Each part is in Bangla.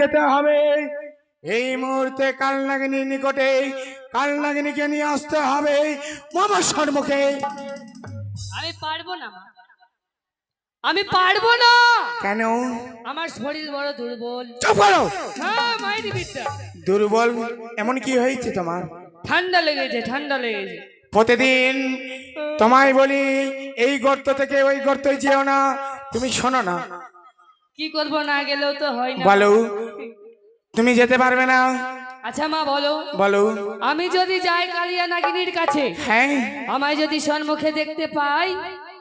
যেতে হবে। এই মুহূর্তে কালনাগিনীর নিকটে কালনাগিনীকে নিয়ে আসতে হবে মামা সম্মুখে আমি পারব না আমি পারব না। কেন? আমার শরীর বড় দুর্বল। চুপ করো। হ্যাঁ মাইরি বিদ্যা। দুর্বল? এমন কি হয়েছে তোমার? ঠান্ডা লেগেছে ঠান্ডা লেগেছে। প্রতিদিন তোমায় বলি এই গর্ত থেকে ওই গর্তে যেও না। তুমি শোনো না। কি করব? না গেলেও তো হয় না। বলো। তুমি যেতে পারবে না। আচ্ছা মা বলো। বলো। আমি যদি যাই কালিয়া নাগিনীর কাছে হ্যাঁ। আমায় যদি সম্মুখে দেখতে পাই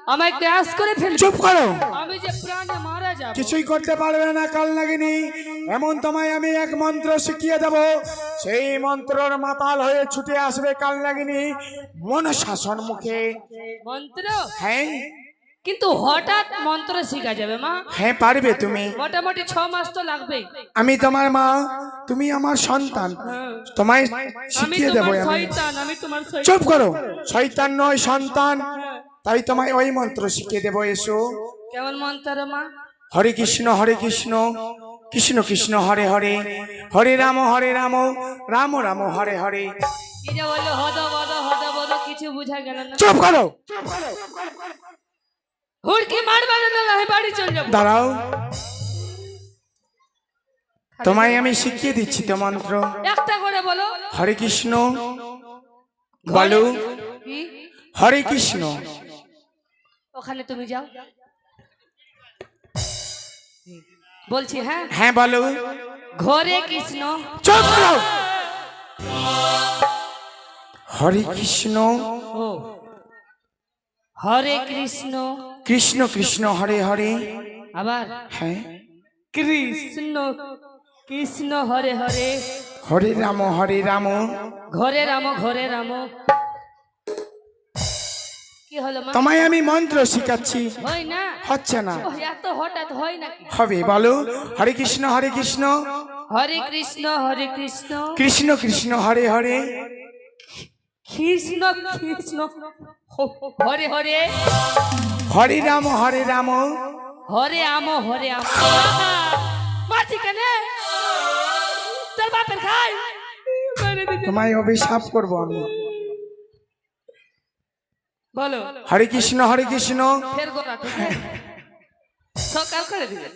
আমায় ক্রাশ করে ফেলবে। চুপ করো। আমি যে প্রাণে মারা যাব। কিছুই করতে পারবে না কাল নাগিনী। এমন তোমায় আমি এক মন্ত্র শিখিয়ে দেব। সেই মন্ত্রর মাতাল হয়ে ছুটে আসবে কাল নাগিনী মনসা সম্মুখে মন্ত্র? হ্যাঁ। কিন্তু হঠাৎ মন্ত্র শিখা যাবে মা। হ্যাঁ পারবে তুমি। মোটামুটি ছ মাস তো লাগবে। আমি তোমার মা তুমি আমার সন্তান। তোমায় শিখিয়ে দেবো আমি। চুপ করো। শয়তান নয় সন্তান। তাই তোমায় ওই মন্ত্র শিখিয়ে দেব এসো। কেমন মন্ত্র মা? হরে কৃষ্ণ হরে কৃষ্ণ। কৃষ্ণ কৃষ্ণ হরে হরে। হরে রাম হরে রাম। রাম রাম হরে হরে। কিছু বুঝা গেল চুপ করো। হুড়কি মারবে না না বাড়ি চলে যাব। দাঁড়াও। তোমায় আমি শিখিয়ে দিচ্ছি তো মন্ত্র। একটা করে বলো। হরে কৃষ্ণ। বলো। হরে কৃষ্ণ। ওখানে তুমি যাও। বলছি হ্যাঁ? হ্যাঁ বলো। ঘরে কৃষ্ণ। চুপ হরে কৃষ্ণ। ও। হরে কৃষ্ণ। কৃষ্ণ কৃষ্ণ হরে হরে। আবার হ্যাঁ। কৃষ্ণ কৃষ্ণ হরে হরে। হরে রাম হরে রাম। ঘরে রাম ঘরে রাম। তোমায় আমি মন্ত্র শিখাচ্ছি। না? হচ্ছে না। এত হঠাৎ হয় নাকি? হবে বলো। হরে কৃষ্ণ হরে কৃষ্ণ। হরে কৃষ্ণ হরে কৃষ্ণ। কৃষ্ণ কৃষ্ণ হরে হরে। কৃষ্ণ কৃষ্ণ। হরে হরে। হরে রাম হরে রাম। হরে আম হরে আম মারছি কেন? তোর বাপের খাই। তোমায় অভিশাপ করব আমি। বলো। হরে কৃষ্ণ হরে কৃষ্ণ। সকাল করে দিবে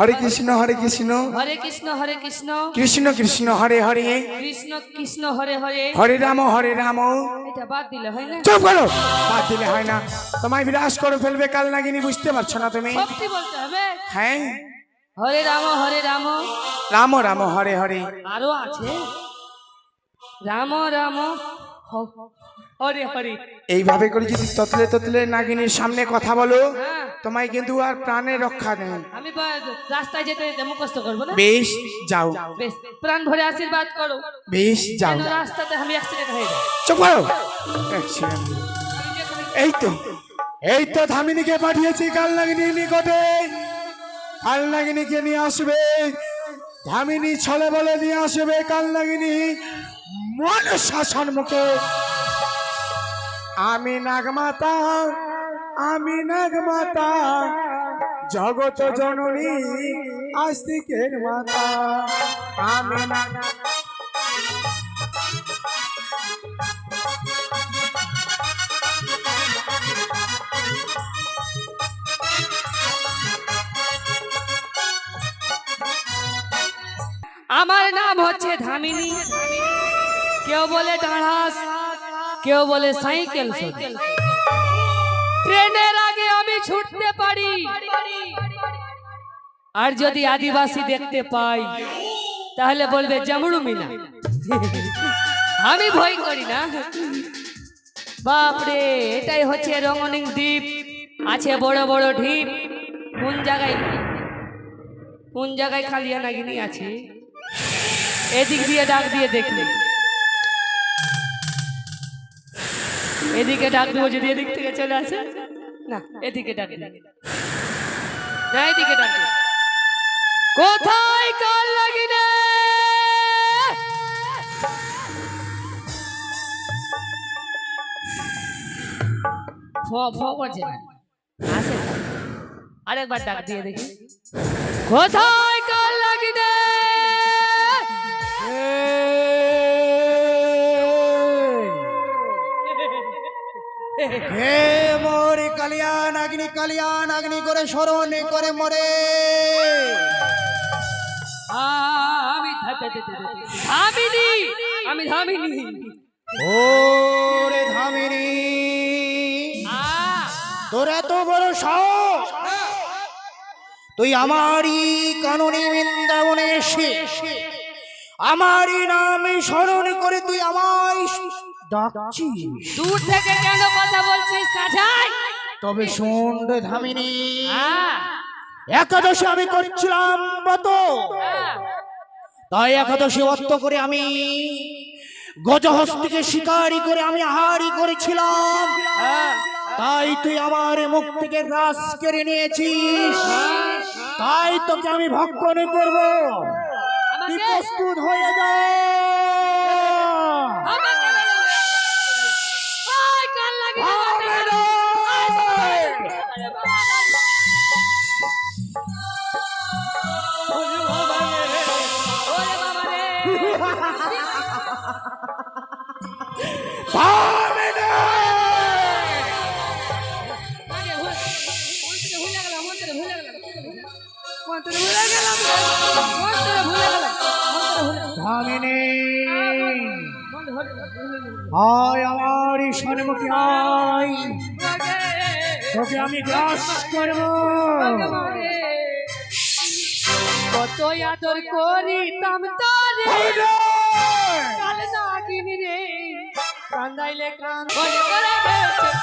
হরে কৃষ্ণ হরে কৃষ্ণ। হরে কৃষ্ণ হরে কৃষ্ণ। কৃষ্ণ কৃষ্ণ হরে হরে। কৃষ্ণ কৃষ্ণ হরে হরে। হরে রাম হরে রাম। এটা বাদ দিলে হয় না? চুপ করো। বাদ দিলে হয় না। তোমায় বিরাজ করে ফেলবে কাল নাগিনী বুঝতে পারছ না তুমি? সত্যি বলতে হবে? হ্যাঁ। হরে রাম হরে রাম। রাম রাম হরে হরে। আরও আছে। রাম রাম। হরে হরে। এইভাবে করে যদি ততলে ততলে নাগিনীর সামনে কথা বলো হ্যাঁ। তোমায় কিন্তু আর প্রাণে রক্ষা নেই। আমি রাস্তায় যেতে মুখস্থ করব না? বেশ যাও। বেশ প্রাণ ভরে আশীর্বাদ করো। বেশ যাও। রাস্তাতে আমি অ্যাক্সিডেন্ট হয়ে যাই। চুপ করো। এই তো এই তো ধামিনীকে পাঠিয়েছি কালনাগিনীর নিকটে। কাল নাগিনীকে নিয়ে আসবে। ধামিনী ছলে বলে নিয়ে আসবে কাল নাগিনী মন শাসন মুখে আমি নাগমাতা আমি নাগমাতা জগত জননী, আস্তিকের মাতা। আমি আমার নাম হচ্ছে ধামিনী। কেউ বলে ডাঁড়াস কেউ বলে সাইকেল। ট্রেনের আগে আমি ছুটতে পারি। আর যদি আদিবাসী দেখতে পাই তাহলে বলবে জামুড়ু মিনা। আমি ভয় করি না। বাপরে এটাই হচ্ছে রঙনিং দ্বীপ। আছে বড় বড় ঢিপ। কোন জায়গায় কোন জায়গায় খালিয়া নাগিনী আছে? এদিক দিয়ে ডাক দিয়ে দেখলি। এদিকে ডাক দেবো যদি এদিক থেকে চলে আসে। না। এদিকে ডাক না এদিকে ডাক কোথায় কাল লাগি না। আরেকবার ডাক দিয়ে দেখি। কোথায় হে মোর কালিয়ান আগ্নি কালিয়ান আগ্নি করে স্মরণ করে মরে। আমি ধামিনী আমি ধামিনী। ওরে ধামিনী তোর এত বড় সাহস? তুই আমারই কাননে বৃন্দাবনে এসে আমারই নামে স্মরণ করে তুই আমায় ডাকছিস দূর থেকে কেন কথা বলছিস কাছাই তবে শোন রে ধামিনী। একাদশী আমি করছিলাম আ, তাই একাদশী অর্থ করে আমি গজহস্তিকে শিকারি করে আমি আহারি করেছিলাম। আ, তাই তুই আমার মুখ থেকে রাস কেড়ে নিয়েছিস। তাই তোকে আমি ভক্ষণ করব। তুই প্রস্তুত হয়ে যা। ধামিনী মন্ত্রে ভুলে গেলাম। আয় আমার সন্মুখে আয় তোকে আমি গ্রাস করব। কত আদর করিতাম তোরে। কাল নাগিনি রে কান্দাইলে কান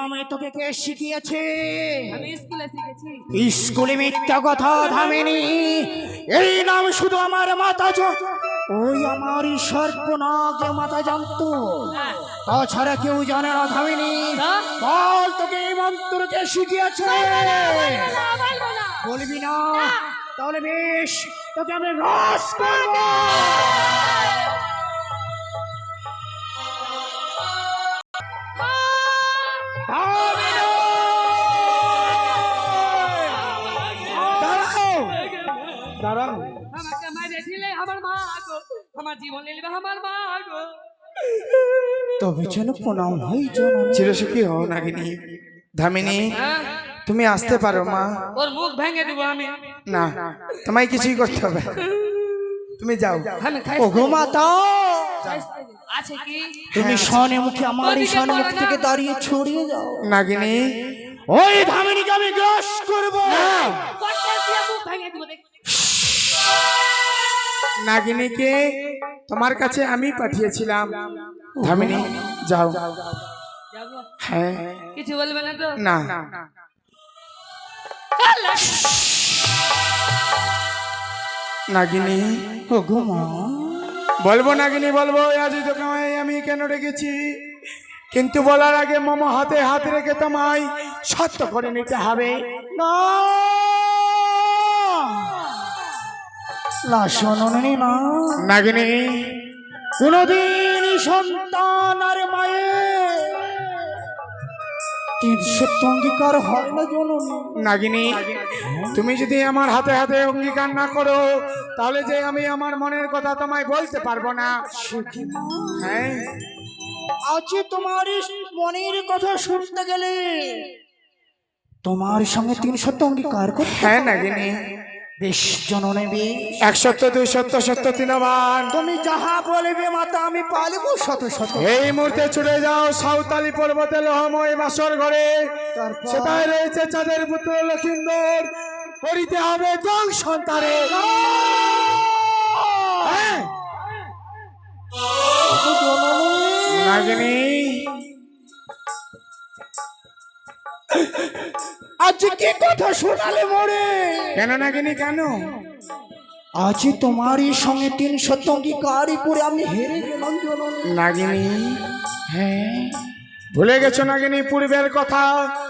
নামে তোকে কে শিখিয়েছে স্কুলে মিথ্যা কথা ধামিনী এই নাম শুধু আমার মাতা ওই আমার সর্বনাগে মাতা জানতো হ্যাঁ। তাছাড়া কেউ জানে না ধামিনী বল তোকে এই মন্ত্রকে শিখিয়েছে না, বলব না। বলবি না তাহলে বেশ তোকে আমি রস করব আমার জীবন নিলে আমার মা গো। তবে যেন প্রণাম হই জন চিরসুখী হও নাগিনী। ধামিনী হ্যাঁ? তুমি আসতে পারো মা। ওর মুখ ভেঙে দিব আমি। না তোমায় কিছুই করতে হবে তুমি যাও। খাই। ওগো মাতা। আছে কি? তুমি শনে মুখে আমার এই সনে মুখ থেকে দাঁড়িয়ে ছড়িয়ে যাও। নাগিনী। ওই ধামিনীকে আমি গ্রাস করব। কটকা নাগিনীকে তোমার কাছে আমি পাঠিয়েছিলাম। ধামিনী যাও। হ্যাঁ। কিছু বলবে না তো? না। নাগিনী। বলব নাগিনী বলব আজ তোমায় আমি কেন রেখেছি কিন্তু বলার আগে মম হাতে হাত রেখে তোমায় সত্য করে নিতে হবে। না। না শোনি না নাগিনী। কোনদিন সন্তান আর মায়ের তিন সত্য অঙ্গীকার হয় না জননী নাগিনী তুমি যদি আমার হাতে হাতে অঙ্গীকার না করো তাহলে যে আমি আমার মনের কথা তোমায় বলতে পারব না। হ্যাঁ। আজ তোমার মনের কথা শুনতে গেলে তোমার সঙ্গে তিন সত্য অঙ্গীকার করতে হ্যাঁ নাগিনী। বেশ জননী বেশ এক সত্য দুই সত্য সত্য তিনবার তুমি যাহা বলবে মাতা আমি পালিব শত শত। এই মুহূর্তে ছুটে যাও সাঁওতালি পর্বতে লোহময় বাসর ঘরে। সেটাই রয়েছে চাঁদের পুত্র লক্ষিন্দর। করিতে হবে জং সন্তানে হ্যাঁ? নাগিনী আজ কি কথা শোনালে মোরে? কেন নাগিনী কেন? আজ তোমারই সঙ্গে তিন শতঙ্গীকার করে আমি হেরে গেলাম নাগিনী হ্যাঁ। ভুলে গেছো নাগিনী পূর্বের কথা?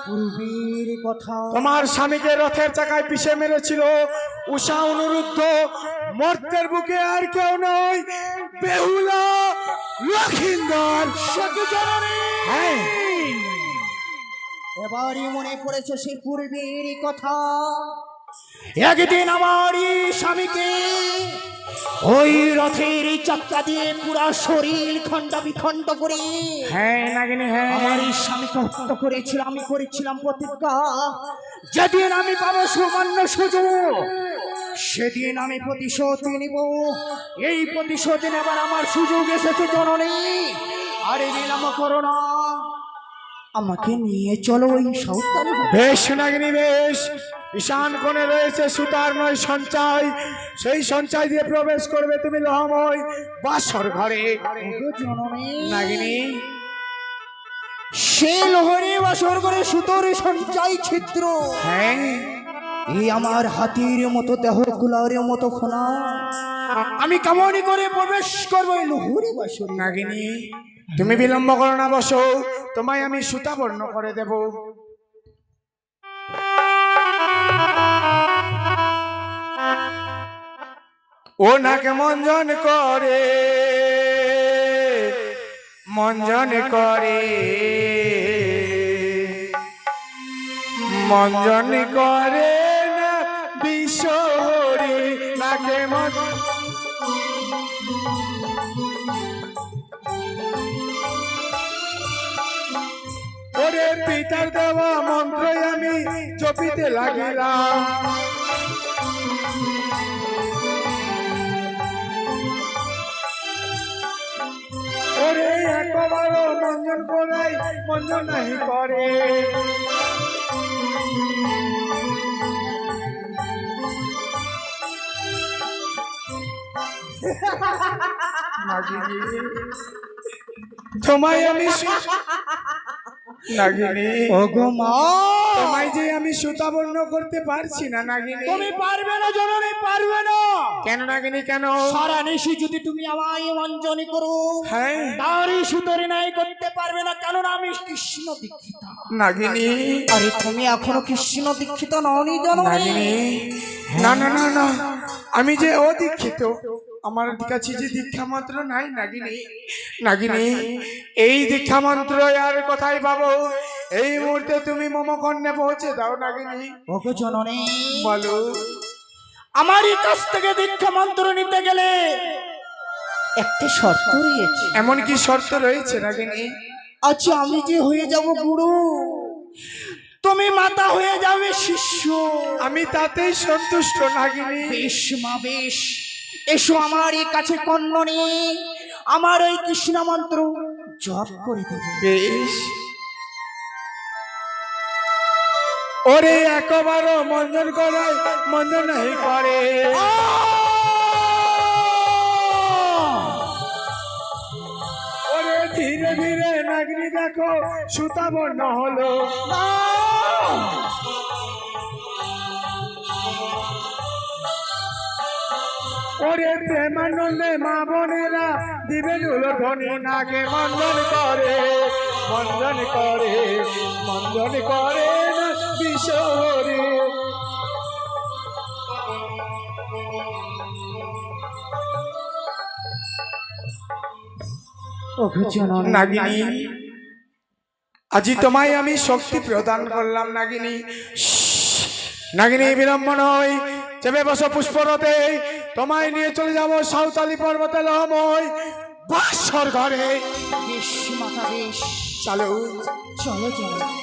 পূর্বের কথা। তোমার স্বামীকে রথের চাকায় পিষে মেরেছিল। উষা অনুরুদ্ধ মর্তের বুকে আর কেউ নয়। বেহুলা লক্ষিন্দর। হ্যাঁ। এবারই মনে পড়েছে সেই পূর্বের কথা। একদিন আমারই স্বামীকে ওই রথের চাক্কা দিয়ে পুরা শরীর খণ্ড বিখণ্ড করে হ্যাঁ নাগিনী হ্যাঁ। আমার এই স্বামীকে হত্যা করেছিল আমি করেছিলাম প্রতিজ্ঞা। যেদিন আমি পাবো সুবর্ণ সুযোগ সেদিন আমি প্রতিশোধ নিব। এই প্রতিশোধ নেবার আমার সুযোগ এসেছে জননী। আরে নিলাম করো না আমাকে নিয়ে চলো ওই সৌতারে বেশ নাগিনী বেশ। ঈশান কোণে রয়েছে সুতার নয় সঞ্চয়। সেই সঞ্চয় দিয়ে প্রবেশ করবে তুমি লহময় বাসর ঘরে। নাগিনী। সে লোহরে বাসর করে সুতোর সঞ্চয় ছিদ্র। হ্যাঁ। এই আমার হাতির মতো দেহ কুলারের মতো ফোনা আমি কেমনই করে প্রবেশ করব লোহরে বাসরে। নাগিনী। তুমি বিলম্ব করো না বসো, তোমায় আমি সুতা বর্ণ করে দেব। ও নাকে মঞ্জন করে মঞ্জন করে মঞ্জন করে না বিশ্বরে নাকে মঞ্জন পিতার দেওয়া মন্ত্র আমি জপিতে লাগিলাম। ওরে একবার মঞ্জন করাই মঞ্জন নাহি করে। তোমায় আমি নাগিনী। ওগো মা। তোমায় যে আমি সুতা বর্ণ করতে পারছি না নাগিনী। তুমি পারবে না জননী পারবে না। কেন নাগিনী কেন? সারা নিশি যদি তুমি আমায় মঞ্জনী করো হ্যাঁ। তারই সুতরে নাই করতে পারবে না কেননা আমি কৃষ্ণ দীক্ষিত। নাগিনী। আরে তুমি এখনও কৃষ্ণ দীক্ষিত ননি জননী। নাগিনী। না না না না। আমি যে অদীক্ষিত আমার কাছে যে দীক্ষা মন্ত্র নাই নাগিনী নাগিনী এই দীক্ষা মন্ত্র আর কোথায় পাবো। এই মুহূর্তে তুমি মম কন্যা পৌঁছে দাও নাগিনী। ওগো জননী। বলো। আমারই কাছ থেকে দীক্ষা মন্ত্র নিতে গেলে একটি শর্ত রয়েছে। এমন কি শর্ত রয়েছে নাগিনী? আচ্ছা আমি যে হয়ে যাব গুরু তুমি মাতা হয়ে যাবে শিষ্য। আমি তাতেই সন্তুষ্ট নাগিনী। বেশ মা বেশ। এসো আমার এই কাছে নিয়ে আমার ওই কৃষ্ণ মন্ত্র জপ করে দেবে। বেশ। ওরে একবার মঞ্জন করাই মঞ্জন নাই করে। ওরে ধীরে ধীরে নাগরি দেখো সুতা বর্ণ হলো। ওরে প্রেমানন্দে মা বোনেরা দিবেন হলো ধনী নাকে মঞ্জন করে মঞ্জন করে মঞ্জন করে না বিশোরে নাগিনী আজি তোমায় আমি শক্তি প্রদান করলাম নাগিনী। নাগিনী বিলম্ব নয় চেপে বসো পুষ্পরতে তোমায় নিয়ে চলে যাব সাঁওতালি পর্বতে লহময় বাসর ঘরে। বেশ মাতা বেশ। চালু। চলো চলো।